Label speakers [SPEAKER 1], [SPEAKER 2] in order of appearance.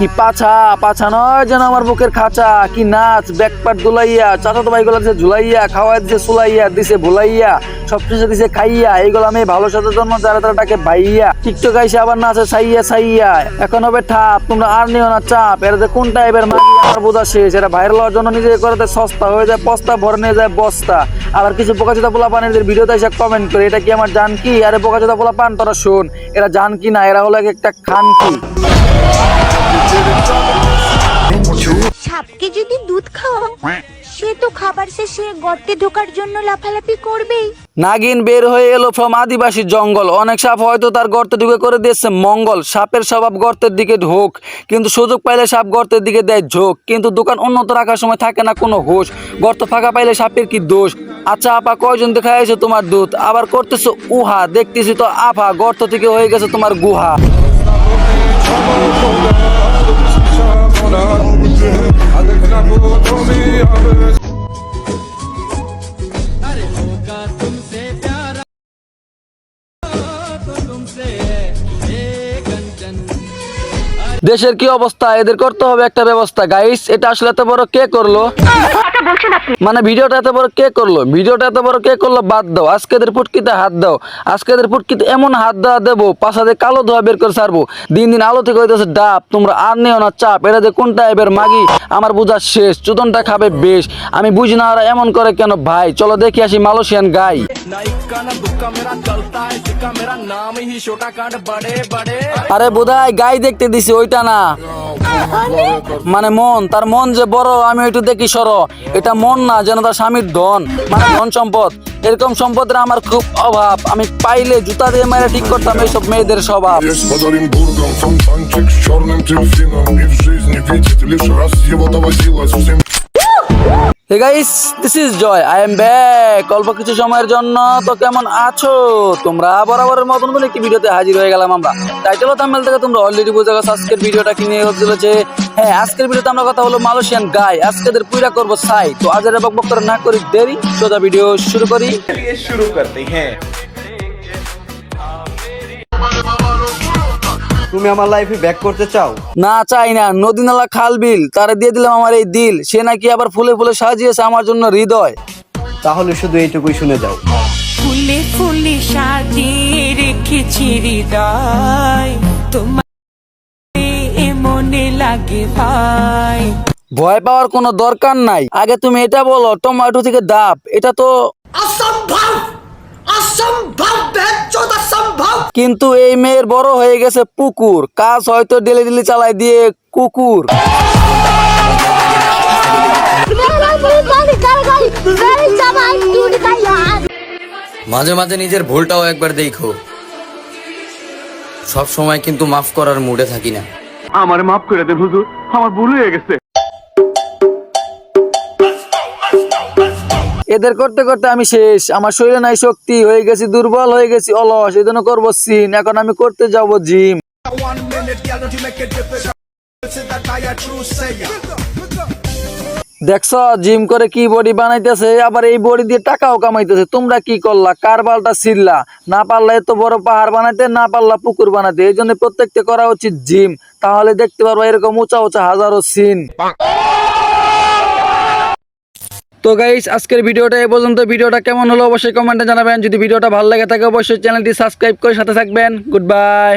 [SPEAKER 1] কি পাছা? পাছা নয় যেন আমার বুকের খাঁচা। কি নাচ ব্যাকপাট দুলাইয়া চাচা তো ভাইগুলো দিছে ঝুলাইয়া খাওয়াই দিছে সুলাইয়া, দিছে ভুলাইয়া, সব শেষে দিছে খাইয়া, এইগুলো আমি ভালো সাথে জন্ম যারা তারা ডাকে ভাইয়া। টিকটক আইসে আবার নাচে সাইয়া সাইয়া এখন হবে ঠাপ, তোমরা আর নিও না চাপ। এর যে কোন টাইপের মাগি আমার বোঝা শেষ। এটা ভাইরাল হওয়ার জন্য নিজে করতে সস্তা হয়ে যায়, বস্তা ভরে নিয়ে যায়, বস্তা। আবার কিছু বোকাচোদা পোলা পানের ভিডিওতে এসে কমেন্ট করে, এটা কি আমার জান কি? আরে বোকাচোদা পোলা পান, তোরা শোন। এরা জান কি না? এরা হলো এক একটা খান কি।
[SPEAKER 2] সাপকে যদি দুধ খাওয়া সে তো খাবার শেষে গর্তে ঢোকার জন্য লাফালাফি করবেই।
[SPEAKER 1] নাগিন বের হয়ে এলো ফ্রম আদিবাসী জঙ্গল। অনেক সাপ হয়তো তার গর্তে ঢুকে করে দিয়েছে মঙ্গল। সাপের স্বভাব গর্তের দিকে ঢোক, কিন্তু সুযোগ পাইলে সাপ গর্তের দিকে দেয় ঝোঁক। কিন্তু দোকান উন্নত রাখার সময় থাকে না কোনো হোশ। গর্ত ফাঁকা পাইলে সাপের কি দোষ? আচ্ছা আপা, কয়জন দেখা এসে তোমার দুধ? আবার করতেছো উহা। দেখতেছি তো আফা গর্ত থেকে হয়ে গেছে তোমার গুহা। দেশের কি অবস্থা? এদের করতে হবে একটা ব্যবস্থা। গাইস এটা আসলে এত বড় কে করল? মানে ভিডিওটা এত বড় কে করল? ভিডিওটা এত বড় কে করল? বাদ দাও। আজকেদের ফুটকিতে হাত দাও। আজকেদের ফুটকিতে এমন হাত দেওয়া দেবো পাশাতে কালো ধোয়া বের করে সারবো। দিন দিন আলো থেকে হইতেছে ডাব। তোমরা আর নেও না চাপ। এরা যে কোন টাইপের মাগি আমার বোঝা শেষ। চুদনটা খাবে বেশ। আমি বুঝি না ওরা এমন করে কেন ভাই। চলো দেখি আসি মালয়েশিয়ান গাই। আরে বোধহয় গাই দেখতে দিছি ওইটা না। মানে মন তার মন যে বড় আমি একটু দেখি সর। এটা মন না, যেন তার স্বামীর ধন মানে ধন সম্পদ। এরকম সম্পদের আমার খুব অভাব। আমি পাইলে জুতা দিয়ে মেরে ঠিক করতাম, এইসব মেয়েদের স্বভাব। Guys this is Joy I am back অল্প কিছু সময়ের জন্য তো কেমন আছো? তোমরা বরাবরের মতন করে একটি ভিডিওতে হাজির হয়ে গেলাম আমরা। টাইটেল থাম্বেল থেকে তোমরা অলরেডি বুঝে গেছো ভিডিওটা কিনে হ্যাঁ আজকের ভিডিওতে আমরা কথা হলো মালয়েশিয়ান গাই আজকেদের পুরা করব সাই তো আজ আর বক করে না করি দেরি, সোজা ভিডিও শুরু করি।
[SPEAKER 3] শুরু করতে হ্যাঁ।
[SPEAKER 4] তুমি আমার লাইফে ব্যাক করতে চাও?
[SPEAKER 1] না চাই না। নদী নালা খাল বিল তারা দিয়ে দিলাম আমার এই দিল। সে নাকি আবার ফুলে ফুলে সাজিয়েছে আমার জন্য হৃদয়।
[SPEAKER 4] তাহলে শুধু এইটুকুই শুনে যাও।
[SPEAKER 5] ফুলে ফুলে সাজিয়ে রেখেছি হৃদয়। তোমার মনে লাগে ভাই।
[SPEAKER 1] ভয় পাওয়ার কোনো দরকার নাই। আগে তুমি এটা বলো টমেটো থেকে দাপ এটা তো কিন্তু এই মেয়ের বড় হয়ে গেছে পুকুর। কাজ হয়তো ডেলি ডেলি চালাই দিয়ে কুকুর।
[SPEAKER 6] মাঝে মাঝে নিজের ভুলটাও একবার দেখো। সব সময় কিন্তু মাফ করার মুডে থাকি না।
[SPEAKER 3] আমার মাফ করে হুজুর আমার ভুল হয়ে গেছে।
[SPEAKER 1] এদের করতে করতে আমি শেষ। আমার শরীরে নাই শক্তি, হয়ে গেছি দুর্বল, হয়ে গেছি অলস, এই জন্য করব সিন। এখন আমি করতে যাব জিম। দেখছ, জিম করে কি বডি বানাইতেছে? আবার এই বডি দিয়ে টাকাও কামাইতেছে। তোমরা কি করলা? কার বালটা ছিড়লা? না পারলা এত বড় পাহাড় বানাইতে, না পারলা পুকুর বানাইতে। এই জন্য প্রত্যেকটা করা উচিত জিম। তাহলে দেখতে পারব এরকম উঁচা উঁচা হাজারো সিন। তো গাইস আজকের ভিডিওটা এ পর্যন্ত। ভিডিওটা কেমন হলো অবশ্যই কমেন্টে জানাবেন। যদি ভিডিওটা ভালো লাগে থাকে, অবশ্যই চ্যানেলটি সাবস্ক্রাইব করে সাথে থাকবেন। Good bye